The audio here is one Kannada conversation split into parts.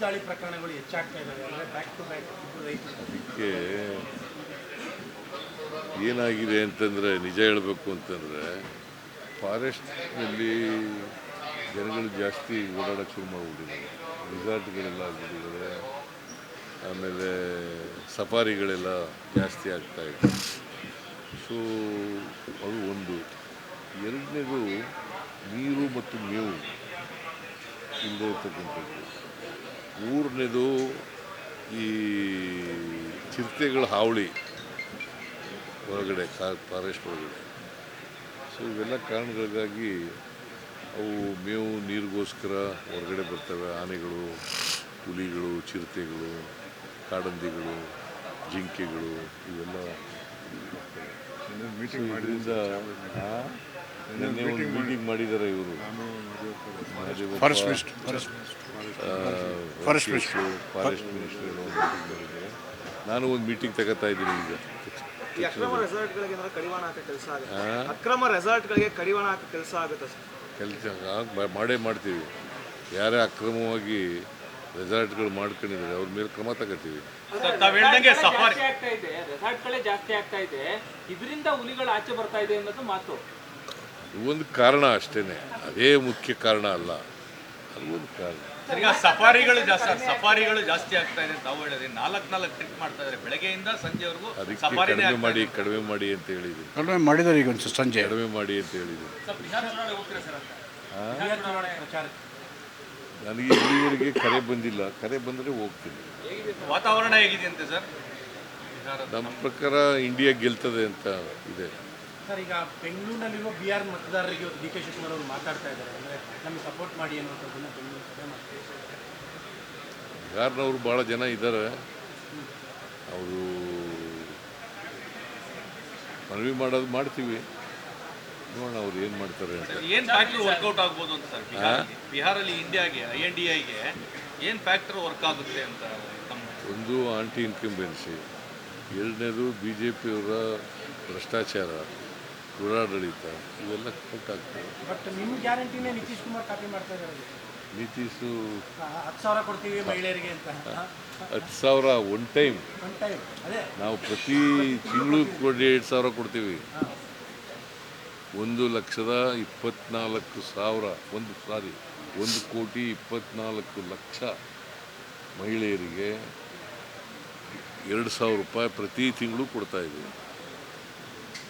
ದಾಳಿ ಪ್ರಕರಣಗಳು ಹೆಚ್ಚಾಗ್ತಾ ಅದಕ್ಕೆ ಏನಾಗಿದೆ ಅಂತಂದರೆ, ನಿಜ ಹೇಳಬೇಕು ಅಂತಂದರೆ ಫಾರೆಸ್ಟ್ನಲ್ಲಿ ಜನಗಳು ಜಾಸ್ತಿ ಓಡಾಡೋಕ್ಕೆ ಶುರು ಮಾಡಿಬಿಟ್ಟಿದ್ದಾರೆ. ರಿಸಾರ್ಟ್ಗಳೆಲ್ಲ ಆಗಿಬಿಟ್ಟಿದ್ದಾರೆ. ಆಮೇಲೆ ಸಫಾರಿಗಳೆಲ್ಲ ಜಾಸ್ತಿ ಆಗ್ತಾ ಇದೆ. ಸೊ ಅದು ಒಂದು. ಎರಡನೇದು, ನೀರು ಮತ್ತು ಮೇವು ಇಲ್ಲದೆ ಇರ್ತಕ್ಕಂಥದ್ದು. ಮೂರನೇದು ಈ ಚಿರತೆಗಳ ಹಾವಳಿ ಹೊರಗಡೆ ಕಾ ಫಾರೆಸ್ಟ್ ಒಳಗಡೆ. ಸೊ ಇವೆಲ್ಲ ಕಾರಣಗಳಿಗಾಗಿ ಅವು ಮೇವು ನೀರಿಗೋಸ್ಕರ ಹೊರಗಡೆ ಬರ್ತವೆ. ಆನೆಗಳು ಹುಲಿಗಳು ಚಿರತೆಗಳು ಕಾಡಂದಿಗಳು ಜಿಂಕೆಗಳು ಇವೆಲ್ಲ ಮೀಟಿಂಗ್ ಮಾಡಿದ್ರಿಂದ ಮೀಟಿಂಗ್ ಮಾಡಿದ್ದಾರೆ ಇವರು. Forest minister forest minister forest minister ನಾನು ಒಂದು ಮೀಟಿಂಗ್ ತಗೋತಾ ಇದ್ದೀನಿ ಈಗ. ಅಕ್ರಮ ರೆಸಾರ್ಟ್ಗಳಿಗೆ ಏನಾದ್ರು ಕಡಿವಾಣ ಹಾಕೋ ಕೆಲಸ ಆಗುತ್ತೆ. ಅಕ್ರಮ ರೆಸಾರ್ಟ್ಗಳಿಗೆ ಕಡಿವಾಣ ಹಾಕೋ ಕೆಲಸ ಆಗುತ್ತೆ ಸರ್? ಕೆಲಸ ಮಾಡೇ ಮಾಡ್ತೀವಿ. ಯಾರೇ ಅಕ್ರಮವಾಗಿ ರೆಸಾರ್ಟ್ಗಳು ಮಾಡ್ಕೊಂಡಿದ್ದಾರೆ ಅವ್ರ ಮೇಲೆ ಕ್ರಮ ತಗೋತೀವಿ. ತಾವ್ ಹೇಳ್ದಂಗೆ ಸಫಾರಿ. ಆಗ್ತಾ ಇದೆ. ರೆಸಾರ್ಟ್ಗಳೇ ಜಾಸ್ತಿ ಆಗ್ತಾ ಇದೆ. ಇದರಿಂದ ಹುಲಿಗಳು ಆಚೆ ಬರ್ತಾ ಇದೆ ಅನ್ನೋದು ಮಾತು. ಒಂದು ಕಾರಣ ಅಷ್ಟೇ ಅದೇ ಮುಖ್ಯ ಕಾರಣ ಅಲ್ಲ. ಈಗ ಸಫಾರಿಗಳು ಜಾಸ್ತಿ ಸಫಾರಿಗಳು ಜಾಸ್ತಿ ಆಗ್ತಾ ಇದೆ ತಾವು ಹೇಳಿದ್ರೆ ನಾಲ್ಕು ನಾಲ್ಕು ಟ್ರಿಪ್ ಮಾಡ್ತಾ ಇದ್ದಾರೆ. ಬೆಳಗ್ಗೆಯಿಂದ ಸಂಜೆವರೆಗೂ ಅದಕ್ಕೆ ಸಫಾರಿನೇ ಕಡಿಮೆ ಮಾಡಿ ಕಡಿಮೆ ಮಾಡಿ ಅಂತ ಹೇಳಿದ್ವಿ ಕಡಿಮೆ ಮಾಡಿದ್ದಾರೆ ಈಗ ಒಂದು ಸಂಜೆ. ಕಡಿಮೆ ಮಾಡಿ ಅಂತ ಅಂತ? ಪ್ರಚಾರಕ್ಕೆ. ನನಗೆ ಇಲ್ಲಿವರೆಗೆ ಕರೆ ಬಂದಿಲ್ಲ. ಕರೆ ಬಂದರೆ ಹೋಗ್ತೀನಿ. ವಾತಾವರಣ ಹೇಗಿದೆಯಂತೆ ಸರ್? ನಮ್ಮ ಪ್ರಕಾರ ಇಂಡಿಯಾ ಗೆಲ್ತದೆ ಅಂತ ಇದೆ. ಸರ್ ಈಗ ಬೆಂಗಳೂರಿನಲ್ಲಿರುವ ಬಿ ಆರ್ ಮತದಾರರಿಗೆ ಡಿ ಕೆ ಶಿವಕುಮಾರ್ ಅವರು ಮಾತಾಡ್ತಾ ಇದ್ದಾರೆ. ಅಂದರೆ ನಮಗೆ ಸಪೋರ್ಟ್ ಮಾಡಿ ಅನ್ನುವಂಥದ್ದನ್ನ ಬೆಂಗಳೂರು ಸಭೆ ಮಾಡ್ತಾರೆ ಬಿಹಾರ್ನವ್ರು ಭಾಳ ಜನ ಇದ್ದಾರೆ. ಅವರು ಮನವಿ ಮಾಡೋದು ಮಾಡ್ತೀವಿ. ನೋಡೋಣ ಅವ್ರು ಏನು ಮಾಡ್ತಾರೆ ಅಂತ. ಏನ್ ಫ್ಯಾಕ್ಟರ್ ವರ್ಕೌಟ್ ಆಗ್ಬೋದು ಅಂತ ಸರ್? ಬಿಹಾರಲ್ಲಿ ಬಿಹಾರಲ್ಲಿ ಇಂಡಿಯಾಗೆ ಐ ಎನ್ ಡಿ ಐಗೆ ಏನು ಫ್ಯಾಕ್ಟರ್ ವರ್ಕ್ ಆಗುತ್ತೆ ಅಂತ ಒಂದು ಆಂಟಿ ಇನ್ಕಂಬೆನ್ಸಿ ಎರಡನೇದು ಬಿ ಜೆ ಪಿಯವರ ಭ್ರಷ್ಟಾಚಾರ. ದುರಾಡಳಿತ ಇವೆಲ್ಲ ಕೊಟ್ಟಾಗ್ತವೆ ಬಟ್ ನಿಮ್ಮ ಗ್ಯಾರಂಟಿನೇ ನಿತೀಶ್ ಕುಮಾರ್ ಕಾಪಿ ಮಾಡ್ತಾ ಇದ್ದಾರೆ. ನಿತೀಶು ಹತ್ತು ಸಾವಿರ ಕೊಡ್ತೀವಿ ಮಹಿಳೆಯರಿಗೆ ಅಂತ. ಹತ್ತು ಸಾವಿರ ಒನ್ ಟೈಮ್ ಒನ್ ಟೈಮ್ ಅದೇ. ನಾವು ಪ್ರತಿ ತಿಂಗಳು ಕೊಡಿ ಎರಡು ಸಾವಿರ ಕೊಡ್ತೀವಿ. ಒಂದು ಲಕ್ಷದ ಇಪ್ಪತ್ನಾಲ್ಕು ಸಾವಿರ ಒಂದು ಸಾರಿ ಒಂದು ಕೋಟಿ ಇಪ್ಪತ್ನಾಲ್ಕು ಲಕ್ಷ ಮಹಿಳೆಯರಿಗೆ ಎರಡು ಸಾವಿರ ರೂಪಾಯಿ ಪ್ರತಿ ತಿಂಗಳು ಕೊಡ್ತಾ ಇದ್ದೀವಿ ಅಲ್ಲ ನಿಮಗೆ ವರ್ಕ್ ಆದ್ರೆ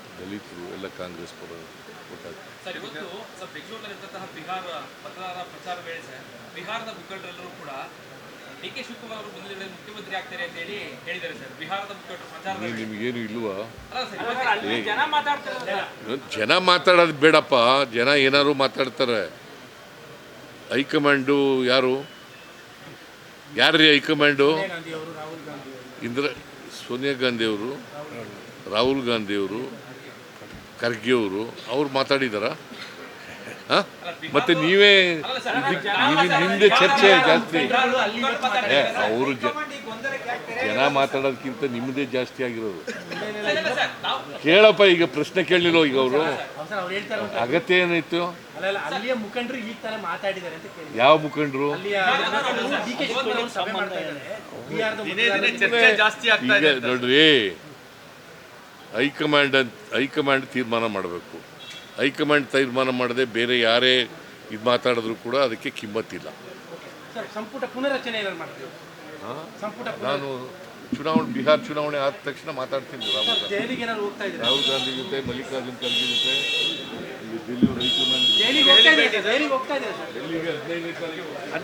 ದಲಿತರು ಎಲ್ಲ ಕಾಂಗ್ರೆಸ್ ಪರ ಸರ್ ಇವತ್ತು ಸರ್ ಬೆಂಗಳೂರಿನಲ್ಲಿದ್ದಂತಹ ಬಿಹಾರ ಮತದಾರ ಪ್ರಚಾರ ವೇಳೆ ಸರ್ ಬಿಹಾರದ ಮುಖಂಡರೆಲ್ಲರೂ ಕೂಡ ಡಿ ಕೆ ಶಿವಕುಮಾರ್ ಅವರು ಮುಂದಿನ ಮುಖ್ಯಮಂತ್ರಿ ಆಗ್ತಾರೆ ಅಂತ ಹೇಳಿ ಹೇಳಿದ್ದಾರೆ ಸರ್ ಬಿಹಾರದ ಮುಖಂಡರು ಪ್ರಚಾರ. ನಿಮಗೇನು ಇಲ್ವಾ? ಅಲ್ಲ ಸರ್ ಜನ ಮಾತಾಡ್ತಾರೆ ಜನ ಮಾತಾಡೋದು ಬೇಡಪ್ಪ ಜನ ಏನಾದ್ರು ಮಾತಾಡ್ತಾರೆ. ಹೈಕಮಾಂಡು ಯಾರು? ಯಾರ್ರೀ ಹೈಕಮಾಂಡು? ಗಾಂಧಿ ಅವರು. ರಾಹುಲ್ ಗಾಂಧಿ ಅವರು ಸೋನಿಯಾ ಗಾಂಧಿಯವರು ರಾಹುಲ್ ಗಾಂಧಿಯವರು ಖರ್ಗೆ ಅವರು ಅವ್ರು ಮಾತಾಡಿದಾರ ಮತ್ತೆ ನೀವೇ ನಿಮ್ದೆ ಚರ್ಚೆ ಜಾಸ್ತಿ. ಅವರು ಜನ ಮಾತಾಡೋದಕ್ಕಿಂತ ನಿಮ್ಮದೇ ಜಾಸ್ತಿ ಆಗಿರೋದು. ಕೇಳಪ್ಪ ಈಗ ಪ್ರಶ್ನೆ ಕೇಳಲಿಲ್ಲ ಈಗ ಅವರು? ಅಗತ್ಯ ಏನಾಯ್ತು? ಯಾವ ಮುಖಂಡರು? ಈಗ. ನೋಡ್ರಿ. ಹೈಕಮಾಂಡ್ ಅಂತ ಹೈಕಮಾಂಡ್ ತೀರ್ಮಾನ ಮಾಡಬೇಕು. ಹೈಕಮಾಂಡ್ ತೀರ್ಮಾನ ಮಾಡದೆ ಬೇರೆ ಯಾರೇ ಇದು ಮಾತಾಡಿದ್ರು ಕೂಡ ಅದಕ್ಕೆ ಕಿಮ್ಮತ್ತಿಲ್ಲ. ನಾನು ಚುನಾವಣೆ ಬಿಹಾರ್ ಚುನಾವಣೆ ಆದ ತಕ್ಷಣ ಮಾತಾಡ್ತೀನಿ ರಾಹುಲ್ ಗಾಂಧಿ. ರಾಹುಲ್ ಗಾಂಧಿ ಜೊತೆ ಮಲ್ಲಿಕಾರ್ಜುನ್ ಖರ್ಗೆ ಜೊತೆ ಡೆಲ್ಲಿಗೆ ಹದಿನೈದನೇ ತಾರೀಕು